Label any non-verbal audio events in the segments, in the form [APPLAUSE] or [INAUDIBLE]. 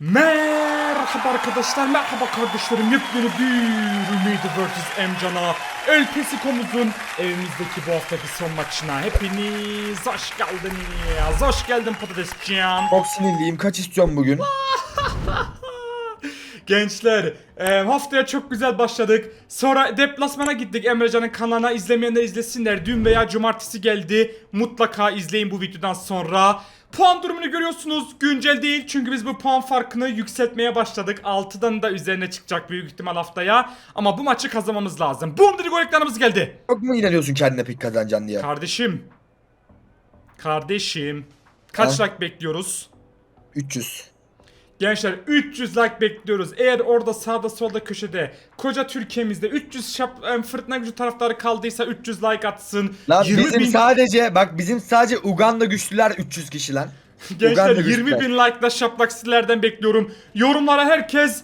Merhaba arkadaşlar, merhaba kardeşlerim. Yepyeni bir Ümidi vs. Emcan'a El Clasico'muzun evimizdeki bu haftaki son maçına hepiniz hoş geldiniz. Hoş geldin patatescan. Çok sinirliyim. Kaç istiyorsun bugün? [LAUGHS] Gençler e, haftaya çok güzel başladık. Sonra deplasmana gittik Emrecan'ın kanalına izlemeyenler izlesinler. Dün veya cumartesi geldi. Mutlaka izleyin bu videodan sonra. Puan durumunu görüyorsunuz. Güncel değil çünkü biz bu puan farkını yükseltmeye başladık. 6'dan da üzerine çıkacak büyük ihtimal haftaya. Ama bu maçı kazanmamız lazım. Boom dedi gol ekranımız geldi. Çok mu inanıyorsun kendine pek kazanacaksın diye? Kardeşim. Kardeşim. Kaç Ha? like bekliyoruz? 300. Gençler 300 like bekliyoruz. Eğer orada sağda solda köşede koca Türkiye'mizde 300 şap, em, fırtına gücü taraftarı kaldıysa 300 like atsın. Lan 20 bizim bin, sadece bak bizim sadece Uganda güçlüler 300 kişi lan. [LAUGHS] gençler Uganda 20 güçlüler. bin like'la şaplaksilerden bekliyorum. Yorumlara herkes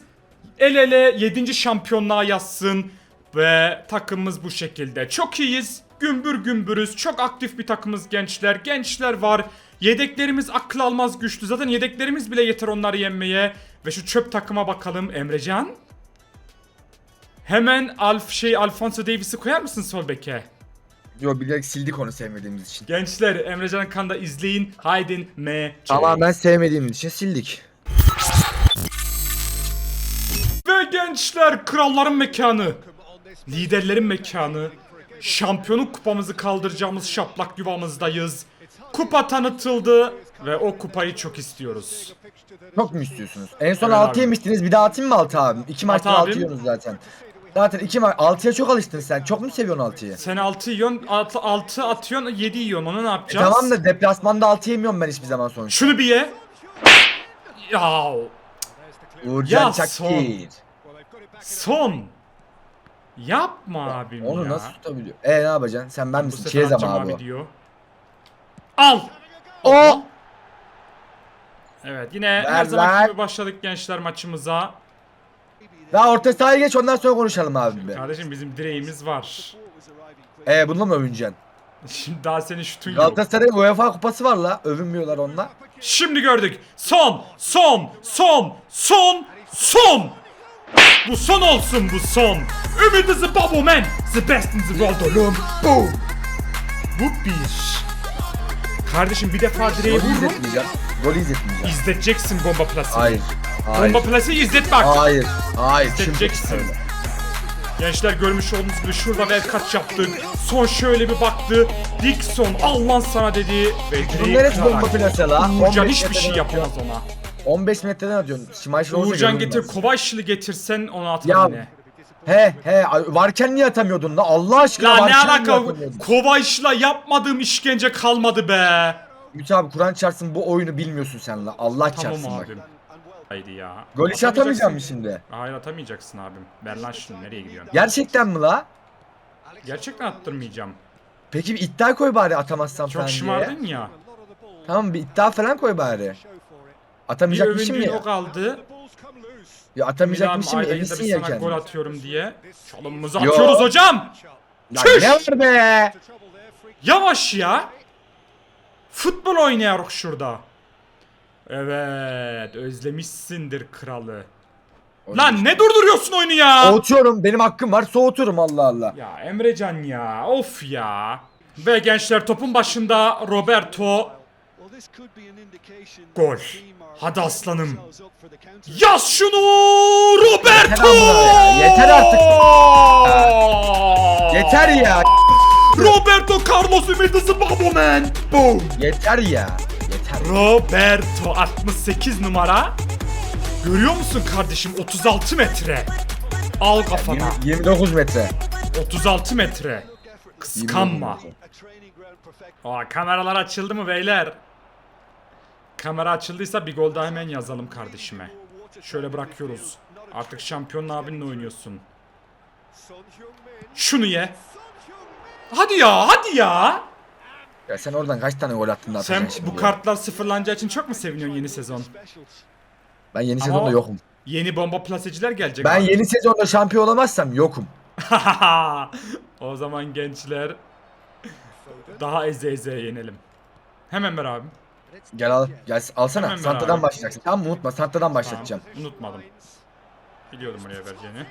el ele 7. şampiyonluğa yazsın. Ve takımımız bu şekilde. Çok iyiyiz. Gümbür gümbürüz. Çok aktif bir takımız gençler. Gençler var. Yedeklerimiz akıl almaz güçlü. Zaten yedeklerimiz bile yeter onları yenmeye. Ve şu çöp takıma bakalım Emrecan. Hemen Alf şey Alfonso Davis'i koyar mısın sol beke? Yo bilerek sildik onu sevmediğimiz için. Gençler Emrecan Kan'da izleyin. Haydin me. Tamamen sevmediğimiz için sildik. Ve gençler kralların mekanı. Liderlerin mekanı. Şampiyonluk kupamızı kaldıracağımız şaplak yuvamızdayız. Kupa tanıtıldı ve o kupayı çok istiyoruz. Çok mu istiyorsunuz? En son Evet 6 abi. yemiştiniz. Bir daha atayım mı 6 abim? 2 maçta At 6 abim. yiyorsunuz zaten. Zaten 2 maç 6'ya çok alıştın sen. Çok mu seviyorsun 6'yı? Sen 6 yiyorsun, 6, 6 atıyorsun, 7 yiyorsun. Onu ne yapacağız? E Tamam da deplasmanda 6 yemiyorum ben hiçbir zaman sonuçta. Şunu bir ye. Ya Uğurcan Ya Çakir. son. son. Yapma abim Onu ya. nasıl tutabiliyor? E ne yapacaksın? Sen ben Bu misin? sefer mı atacağım abi? abi diyor. Al. O! Evet yine her zaman gibi başladık gençler maçımıza. Daha orta sahaya geç ondan sonra konuşalım abi be. Kardeşim bizim direğimiz var. E bununla mı övüneceksin? [LAUGHS] Şimdi daha senin şutun yok. Galatasaray'ın UEFA kupası var la. Övünmüyorlar onunla. Şimdi gördük. Son, son, son, son, son. Bu son olsun bu son. Ümit is the bubble man. The best in the world oğlum. Boom. Bu bir. Kardeşim bir defa direğe Golü vururum. izletmeyeceğim. Golü izletmeyeceğim. İzleteceksin bomba plasını. Hayır. Hayır. Bomba plasını izlet bak. Hayır. Hayır. İzleteceksin. Şimdi- Gençler görmüş olduğunuz gibi şurada ver kaç yaptık. Son şöyle bir baktı. Dixon Allah sana dedi. Ve direği neresi bomba kırarak. plase la? Uğurcan 15 hiçbir şey metreden yapamaz ona. 15 metreden atıyorsun. Şimayşıl olsa Uğurcan getir Kovaçlı getirsen onu atar Ya yine. He he varken niye atamıyordun la? Allah aşkına La ne varken niye alaka atamıyordun? Kovaç'la yapmadığım işkence kalmadı be. Ümit abi Kur'an çarpsın bu oyunu bilmiyorsun sen la. Allah Tamam çarpsın bak. abim. Haydi ya. Gol işi atamayacağım mı şimdi? Hayır atamayacaksın abim. Ver lan şunu nereye gidiyorsun? Gerçekten mi la? Gerçekten attırmayacağım. Peki bir iddia koy bari atamazsam Çok falan diye. şımardın ya. Tamam bir iddia falan koy bari. Bir Atamayacakmışım övündüğün ya. o kaldı. Ya ya ayda yılda eminsin ya kendin. gol atıyorum diye. Çalımımızı Yo. atıyoruz hocam. Lan Çüş! ne var be? Yavaş ya. Futbol oynuyoruz şurada. Evet, özlemişsindir kralı. Lan ne durduruyorsun oyunu ya? Soğutuyorum benim hakkım var soğuturum Allah Allah. Ya Emrecan ya, of ya. Ve gençler topun başında Roberto. Gol. Hadi aslanım. Yaz şunu Roberto! Yeter yeter artık. Yeter ya. Roberto Carlos Ümidisi Babomen. Boom. Yeter ya. Yeter. Roberto 68 numara. Görüyor musun kardeşim 36 metre. Al kafana. Yirmi- 29 metre. 36 metre. Kıskanma. 29 metre. Aa, kameralar açıldı mı beyler? Kamera açıldıysa bir gol daha hemen yazalım kardeşime. Şöyle bırakıyoruz. Artık şampiyon abinle oynuyorsun. Şunu ye. Hadi ya, hadi ya. Ya sen oradan kaç tane gol attın da Sen bu kartlar sıfırlanacağı için çok mu seviniyorsun yeni sezon? Ben yeni Ama sezonda yokum. Yeni bomba plaseciler gelecek. Ben abi. yeni sezonda şampiyon olamazsam yokum. [LAUGHS] o zaman gençler daha eze eze yenelim. Hemen ver abim. Gel al. Gel alsana. Hemen Santra'dan abi. başlayacaksın. Tamam mı? Unutma. Santra'dan başlatacağım. Tamam, unutmadım. Biliyordum oraya vereceğini.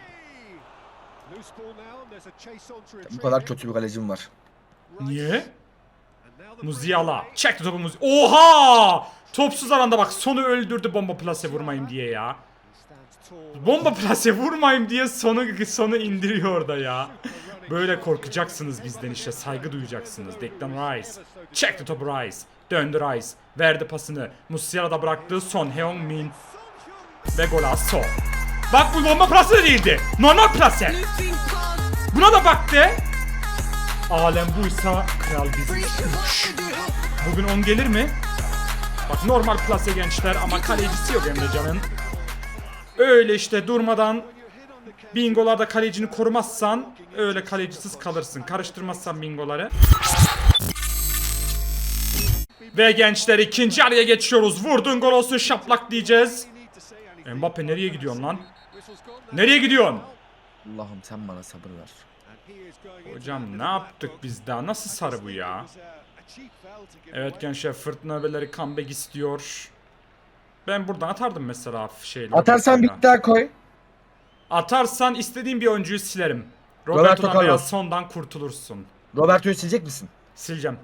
Bu kadar kötü bir kalecim var. Niye? Muziala. Çekti topu Muzi. Oha! Topsuz alanda bak sonu öldürdü bomba plase vurmayayım diye ya. Bomba plase vurmayayım diye sonu sonu indiriyor orada ya. Böyle korkacaksınız bizden işte saygı duyacaksınız. Declan Rice. Çekti topu Rice. Döndü Rice. Verdi pasını. Musiala da bıraktı. Son Heung-min. Ve gol az son. Bak bu bomba plase de değildi. Normal plase. Buna da bak de. Alem buysa kral bizim. Bugün 10 gelir mi? Bak normal plase gençler ama kalecisi yok Emrecan'ın. Öyle işte durmadan bingolarda kalecini korumazsan öyle kalecisiz kalırsın. Karıştırmazsan bingoları. Ve gençler ikinci araya geçiyoruz. Vurdun gol olsun şaplak diyeceğiz. Mbappe nereye gidiyorsun lan? Nereye gidiyorsun? Allah'ım sen bana sabır ver. Hocam ne yaptık biz daha? Nasıl sarı bu ya? Evet gençler fırtına öbeleri comeback istiyor. Ben buradan atardım mesela şeyle. Atarsan bir daha koy. Atarsan istediğin bir oyuncuyu silerim. Roberto Roberto'dan veya Carlos. sondan kurtulursun. Roberto'yu silecek misin? Sileceğim.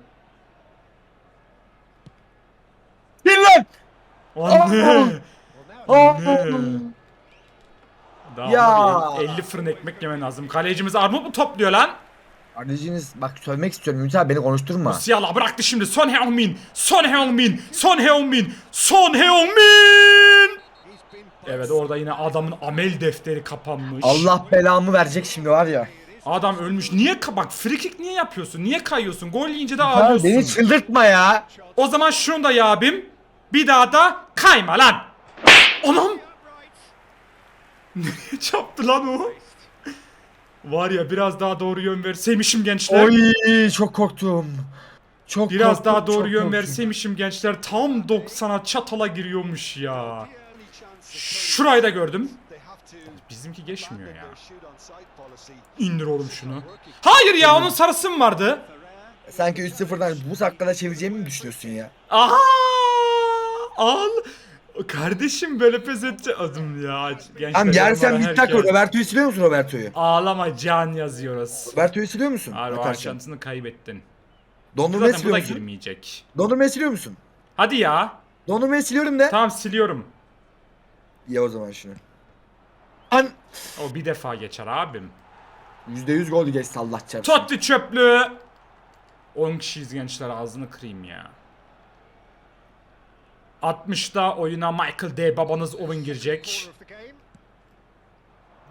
Sil lan! Anne. Aa! Anne. Daha Ya. bir 50 fırın ekmek yemen lazım. Kalecimiz armut mu topluyor lan? Kardeşiniz bak söylemek istiyorum Ümit abi beni konuşturma. Musiala bıraktı şimdi. Son Heung-min. Son Heung-min. Son Heung-min. Son Heung-min. Evet orada yine adamın amel defteri kapanmış. Allah belamı verecek şimdi var ya. Adam ölmüş. Niye ka- bak free kick niye yapıyorsun? Niye kayıyorsun? Gol yiyince de Ya ağlıyorsun. beni çıldırtma ya. O zaman şunu da ya abim. Bir daha da kayma lan. Anam. [LAUGHS] Nereye çarptı lan o? Var ya biraz daha doğru yön verseymişim gençler. Oy çok korktum. Çok Biraz korktum, daha doğru çok yön korktum. verseymişim gençler. Tam 90'a çatala giriyormuş ya. Şurayı da gördüm. Bizimki geçmiyor ya. İndir oğlum şunu. Hayır ya onun sarısı mı vardı? Sanki 3-0'dan bu dakikada çevireceğimi mi düşünüyorsun ya? Aha! Al. Kardeşim böyle pes edece adım ya. Gençler, Tamam yersen bir dakika Roberto'yu siliyor musun Roberto'yu? Ağlama can yazıyoruz. Roberto'yu siliyor musun? Abi o Atarken. şansını kaybettin. Dondurmayı Zaten bu siliyor da musun? girmeyecek. Dondurmayı siliyor musun? Hadi ya. Dondurmayı siliyorum de. Tamam siliyorum. Ye o zaman şunu. An O bir defa geçer abim. %100 gol geçti Allah çarpsın. Totti çöplüğü. 10 kişiyiz gençler ağzını kırayım ya. 60'da oyuna Michael D babanız Owen girecek.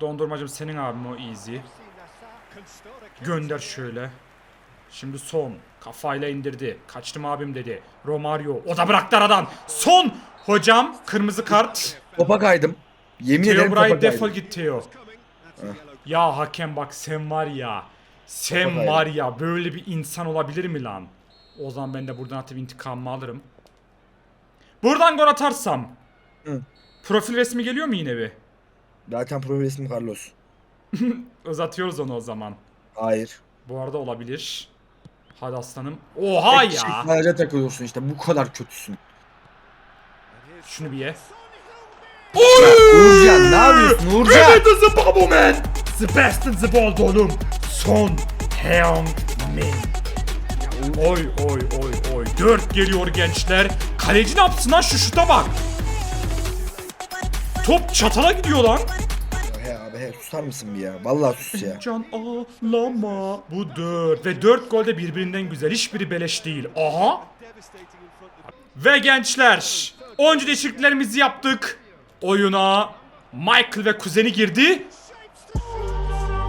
Dondurmacım senin abim o easy. Gönder şöyle. Şimdi son. Kafayla indirdi. Kaçtım abim dedi. Romario. O da bıraktı aradan. Son. Hocam kırmızı kart. Topa kaydım. Yemin Theo ederim topa burayı defol kaydım. git Theo. Ya hakem bak sen var ya. Sen Kafayla. var ya böyle bir insan olabilir mi lan? O zaman ben de buradan atıp intikamımı alırım. Buradan gol atarsam. Hı. Profil resmi geliyor mu yine bir? Zaten pro resmi Carlos. [LAUGHS] Uzatıyoruz onu o zaman. Hayır. Bu arada olabilir. Hadi aslanım. Oha ya. varaca takılıyorsun işte bu kadar kötüsün. Şunu bir ye. Uğurcan ne yapıyorsun Uğurcan? Evet the bubble man. The best in the world oğlum. Son Heung Min. Oy oy oy oy. Dört geliyor gençler. Kaleci ne yapsın lan şu şuta bak. Top çatala gidiyor lan. He abi he susar mısın bir ya? Vallahi sus ya. Can ağlama. Bu dört. Ve dört gol de birbirinden güzel. Hiçbiri beleş değil. Aha. Ve gençler. Oyuncu değişikliklerimizi yaptık. Oyuna Michael ve kuzeni girdi.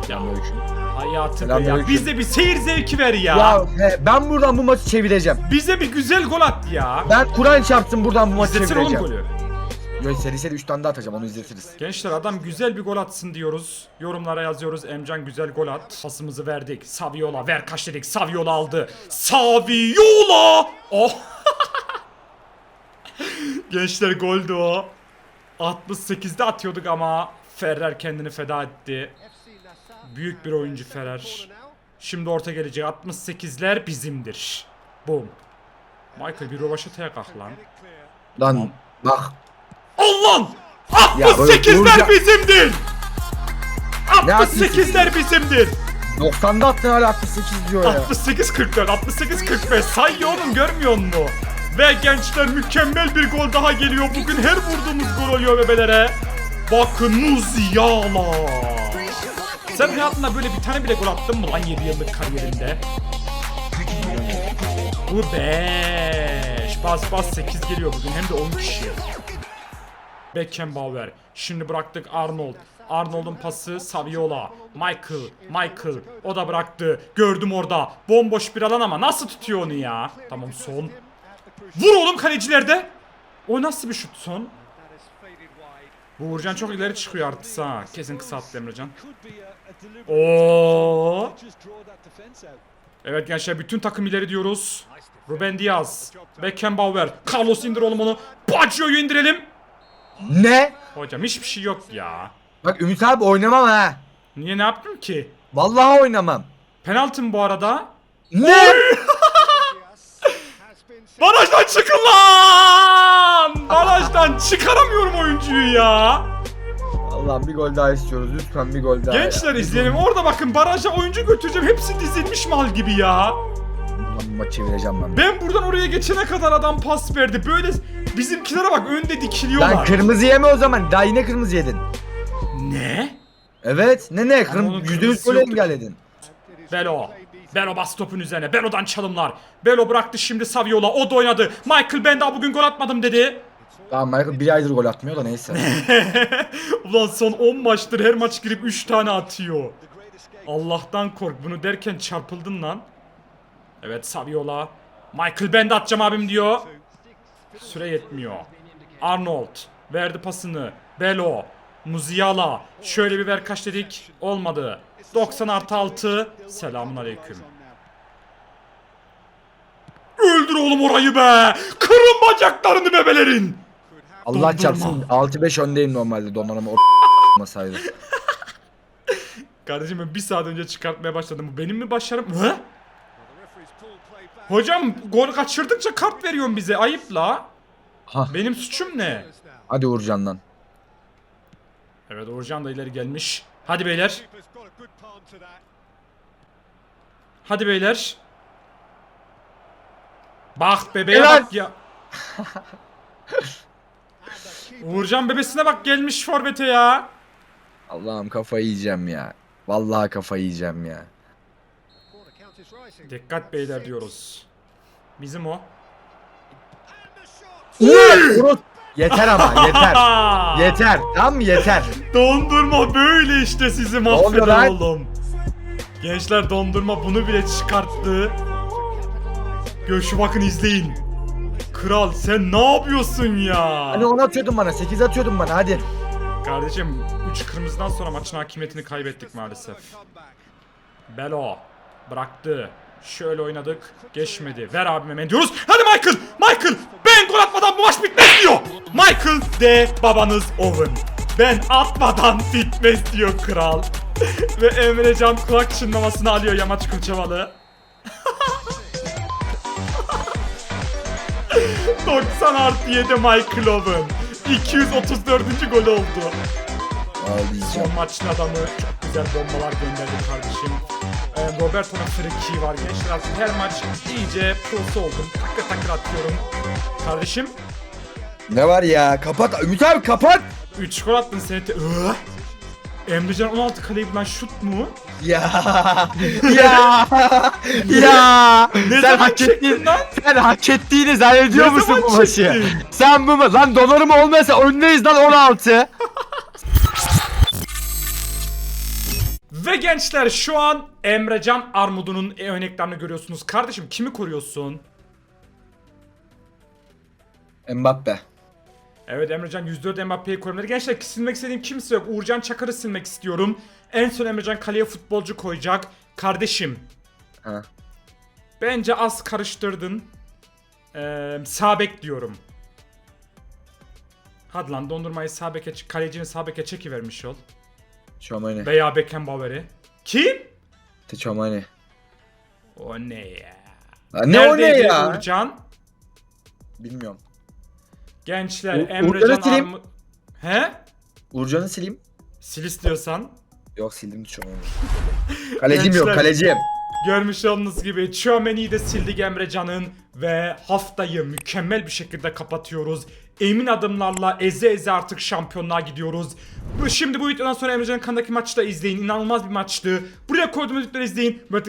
Selamünaleyküm. Hayatım be ya. Selamünaleyküm. Bize bir seyir zevki ver ya. Ya he, ben buradan bu maçı çevireceğim. Bize bir güzel gol at ya. Ben Kur'an çarptım buradan bu maçı İzletin oğlum çevireceğim. golü. Yo seri seri 3 tane daha atacağım onu izletiriz. Gençler adam güzel bir gol atsın diyoruz. Yorumlara yazıyoruz. Emcan güzel gol at. Pasımızı verdik. Saviola ver kaç dedik. Saviola aldı. Saviola! Oh! [LAUGHS] Gençler goldü o. 68'de atıyorduk ama Ferrer kendini feda etti. Büyük bir oyuncu Ferrer. Şimdi orta gelecek. 68'ler bizimdir. Boom. Michael bir rovaşataya kalk lan. Lan bak. Böyle 68'ler vuracak- bizimdir! Ne 68'ler bizimdir! 90'da attın hala 68 diyor ya. 68 44 68 45 sayıyor oğlum görmüyor musun? Ve gençler mükemmel bir gol daha geliyor. Bugün her vurduğumuz gol oluyor bebelere. Bakın Muziala. Sen hayatında böyle bir tane bile gol attın mı lan 7 yıllık kariyerinde? Bu 5. Bas bas 8 geliyor bugün hem de 10 kişi. Beckenbauer. Şimdi bıraktık Arnold. Arnold'un pası Saviola. Michael. Michael. O da bıraktı. Gördüm orada. Bomboş bir alan ama nasıl tutuyor onu ya? Tamam son. Vur oğlum kalecilerde. O nasıl bir şut son? Bu Uğurcan çok ileri çıkıyor artık ha. Kesin kısa attı Emrecan. Oo. Evet gençler bütün takım ileri diyoruz. Ruben Diaz. Beckenbauer. Carlos indir oğlum onu. Baggio'yu indirelim. Ne? Hocam hiçbir şey yok ya. Bak Ümit abi oynamam ha. Niye ne yaptım ki? Vallahi oynamam. Penaltı mı bu arada? Ne? Barajdan çıkın lan! Barajdan çıkaramıyorum oyuncuyu ya. Allah'ım bir gol daha istiyoruz. Lütfen bir gol daha. Gençler ya. izleyelim. Orada bakın baraja oyuncu götüreceğim. Hepsi dizilmiş mal gibi ya. Ulan maçı çevireceğim ben. Ben buradan oraya geçene kadar adam pas verdi. Böyle bizimkilere bak önde dikiliyorlar. Lan kırmızı yeme o zaman. Daha yine kırmızı yedin. ne? Evet. Ne ne? Kırm kırmızısı golü yoktu. engelledin. Belo. Belo bas topun üzerine. Belo'dan çalımlar. Belo bıraktı şimdi Saviola. O da oynadı. Michael ben daha bugün gol atmadım dedi. Tamam Michael bir aydır gol atmıyor da neyse. [LAUGHS] Ulan son 10 maçtır her maç girip 3 tane atıyor. Allah'tan kork bunu derken çarpıldın lan. Evet Saviola. Michael ben de atacağım abim diyor. Süre yetmiyor. Arnold verdi pasını. Belo. Muziala. Şöyle bir ver kaç dedik. Olmadı. 90 artı 6. Selamun aleyküm. Öldür oğlum orayı be. Kırın bacaklarını bebelerin. Allah Dondurma. çarpsın 6-5 öndeyim normalde donanımı o [LAUGHS] olmasaydı. Kardeşim ben bir saat önce çıkartmaya başladım. Bu benim mi başarım? Hı? Hocam gol kaçırdıkça kart veriyorsun bize. Ayıp la. Ha. Benim suçum ne? Hadi Uğurcan'dan. Evet Uğurcan da ileri gelmiş. Hadi beyler. Hadi beyler. Bak bebeğe Helal. bak ya. Uğurcan bebesine bak gelmiş forvete ya. Allah'ım kafayı yiyeceğim ya. Vallahi kafayı yiyeceğim ya. Dikkat beyler diyoruz. Bizim o. Urut. Yeter ama yeter. [LAUGHS] Yeter. Mı yeter. Dondurma böyle işte sizi mahveder oğlum. Gençler dondurma bunu bile çıkarttı. Göşü bakın izleyin. Kral sen ne yapıyorsun ya? Hani 10 atıyordun bana 8 atıyordun bana hadi. Kardeşim 3 kırmızıdan sonra maçın hakimiyetini kaybettik maalesef. Belo bıraktı. Şöyle oynadık. Geçmedi. Ver abime hemen diyoruz. Hadi Michael! Michael! Ben gol atmadan bu maç bitmez diyor. Michael de babanız Owen. Ben atmadan bitmez diyor kral. [LAUGHS] Ve Emrecan kulak çınlamasını alıyor Yamaç Kulçevalı. 90 [LAUGHS] artı 7 Michael Owen. 234. gol oldu. Son maçın adamı çok güzel bombalar gönderdi kardeşim. Ee, Roberto'nun friki var gençler artık her maç iyice prosu oldum. Takır takır atıyorum. Kardeşim Ne var ya kapat Ümit abi kapat. 3 gol attın seni. Emrecan 16 kaleyi bulan şut mu? Ya ya [LAUGHS] ya Ne sen hak çektin ettiğini lan? sen hak ettiğini zannediyor Ne musun zaman bu maçı? çektin? Sen bu ma- lan donarım olmasa öndeyiz lan 16. Ve gençler şu an Emrecan Armud'un örneklerini görüyorsunuz. Kardeşim kimi koruyorsun? Mbappe. Evet Emrecan 104 Mbappe'yi korumaları. Gençler silmek istediğim kimse yok. Uğurcan Çakar'ı silmek istiyorum. En son Emrecan kaleye futbolcu koyacak. Kardeşim Ha. bence az karıştırdın. Ee, sağ bek diyorum. Hadi lan dondurmayı sağ beke, kalecini sağ beke çekivermiş ol. Çomani. Veya Beckenbauer'i. Kim? Çomani. O ne ya? Ne o ne Neredeydi ya? Uğurcan? Bilmiyorum. Gençler U- Emrecan Uğurcan'ı sileyim. Armut... He? Uğurcan'ı sileyim. Sil istiyorsan. Yok sildim çok olmuş. [LAUGHS] Kalecim yok Gençler. kalecim. Görmüş olduğunuz gibi Chouameni'yi de sildik Emrecan'ın ve haftayı mükemmel bir şekilde kapatıyoruz. Emin adımlarla eze eze artık şampiyonluğa gidiyoruz. Bu, şimdi bu videodan sonra Emrecan'ın kanalındaki maçı da izleyin. İnanılmaz bir maçtı. Buraya koyduğum videoları izleyin. Böyle